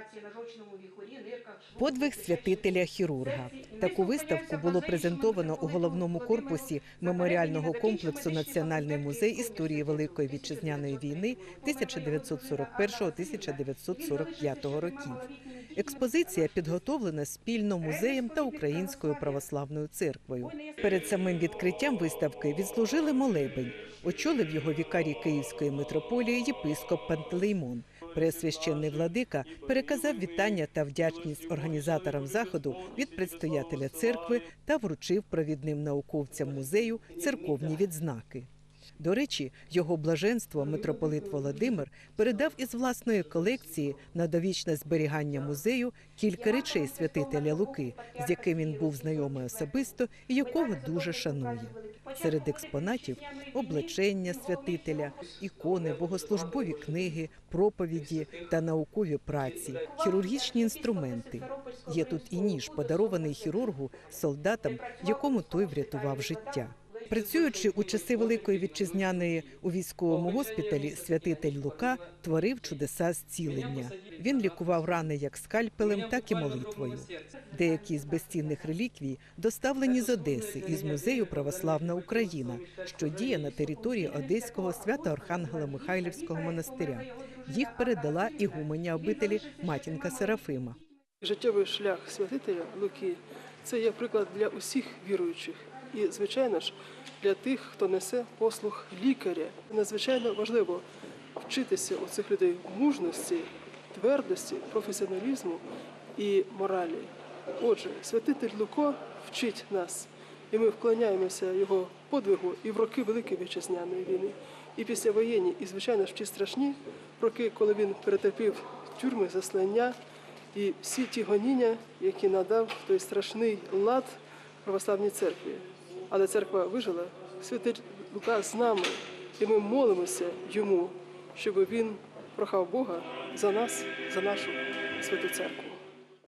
операції на жовчному віхорі, нирках, Подвиг святителя хірурга. Таку виставку було презентовано у головному корпусі меморіального комплексу Національний музей історії Великої вітчизняної війни 1941-1945 років. Експозиція підготовлена спільно музеєм та Українською православною церквою. Перед самим відкриттям виставки відслужили молебень. Очолив його вікарій Київської митрополії єпископ Пантелеймон. Преосвященний владика переказав вітання та вдячність організаторам заходу від предстоятеля церкви та вручив провідним науковцям музею церковні відзнаки. До речі, його блаженство митрополит Володимир передав із власної колекції на довічне зберігання музею кілька речей святителя Луки, з яким він був знайомий особисто і якого дуже шанує. Серед експонатів облачення святителя, ікони, богослужбові книги, проповіді та наукові праці, хірургічні інструменти. Є тут і ніж, подарований хірургу солдатам, якому той врятував життя. Працюючи у часи Великої вітчизняної у військовому госпіталі, святитель Лука творив чудеса зцілення. Він лікував рани як скальпелем, так і молитвою. Деякі з безцінних реліквій доставлені з Одеси із музею Православна Україна, що діє на території Одеського свято-Архангела Михайлівського монастиря. Їх передала ігуменя обителі матінка Серафима. Життєвий шлях святителя Луки це є приклад для усіх віруючих. І, звичайно ж, для тих, хто несе послуг лікаря. Надзвичайно важливо вчитися у цих людей мужності, твердості, професіоналізму і моралі. Отже, святитель Луко вчить нас, і ми вклоняємося його подвигу і в роки Великої вітчизняної війни, і післявоєнні, і, звичайно ж, ті страшні роки, коли він перетерпів тюрми, заслання і всі ті гоніння, які надав той страшний лад православній церкві. Але церква вижила, святий Лука з нами, і ми молимося йому, щоб він прохав Бога за нас, за нашу святу церкву.